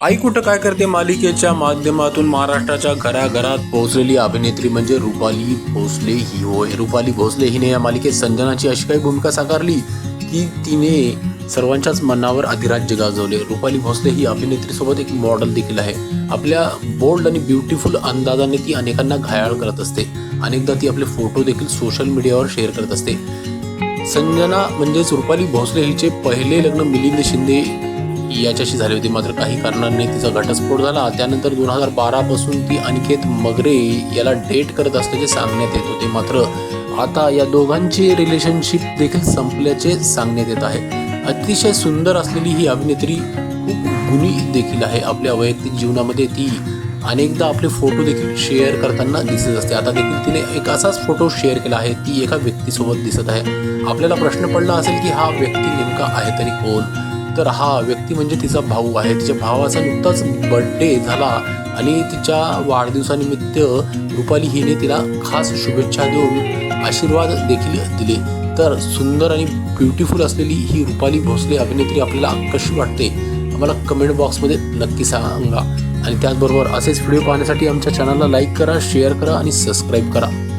आई कुठं काय करते? मालिकेच्या माध्यमातून महाराष्ट्राच्या घराघरात पोहोचलेली अभिनेत्री म्हणजे रुपाली भोसले ही होय. रुपाली भोसले हिने या मालिकेत संजनाची अशी काही भूमिका साकारली की तिने सर्वांच्याच मनावर अधिराज्य गाजवले. रुपाली भोसले ही अभिनेत्रीसोबत एक मॉडेल देखील आहे. आपल्या बोल्ड आणि ब्युटिफुल अंदाजाने ती अनेकांना घायाळ करत असते. अनेकदा ती आपले फोटो देखील सोशल मीडियावर शेअर करत असते. संजना म्हणजेच रुपाली भोसले हिचे पहिले लग्न मिलिंद शिंदे याच्याशी झाली होती मात्र काही कारणांनी तिचा घटस्फोट झाला. त्यानंतर दोन हजार बारापासून ती अनिकेत मगरे याला डेट करत असल्याचे सांगण्यात येत होते. मात्र आता या दोघांची रिलेशनशिप देखील संपल्याचे सांगण्यात येत आहे. अतिशय सुंदर असलेली ही अभिनेत्री खूप गुणी देखील आहे. आपल्या वैयक्तिक जीवनामध्ये ती अनेकदा आपले फोटो देखील शेअर करताना दिसत असते. आता देखील तिने एक असाच फोटो शेअर केला आहे. ती एका व्यक्तीसोबत दिसत आहे. आपल्याला प्रश्न पडला असेल की हा व्यक्ती नेमका आहे तरी कोण? तर हा व्यक्ती म्हणजे तिचा भाऊ आहे. तिच्या भावाचा नुकताच बर्थडे झाला आणि तिच्या वाढदिवसानिमित्त रुपाली हिने तिला खास शुभेच्छा देऊन आशीर्वाद देखील दिले. तर सुंदर आणि ब्युटिफुल असलेली ही रुपाली भोसले अभिनेत्री आपल्याला कशी वाटते? आम्हाला कमेंट बॉक्समध्ये नक्की सांगा. आणि त्याचबरोबर असेच व्हिडिओ पाहण्यासाठी आमच्या चॅनलला लाईक करा शेअर करा आणि सबस्क्राईब करा.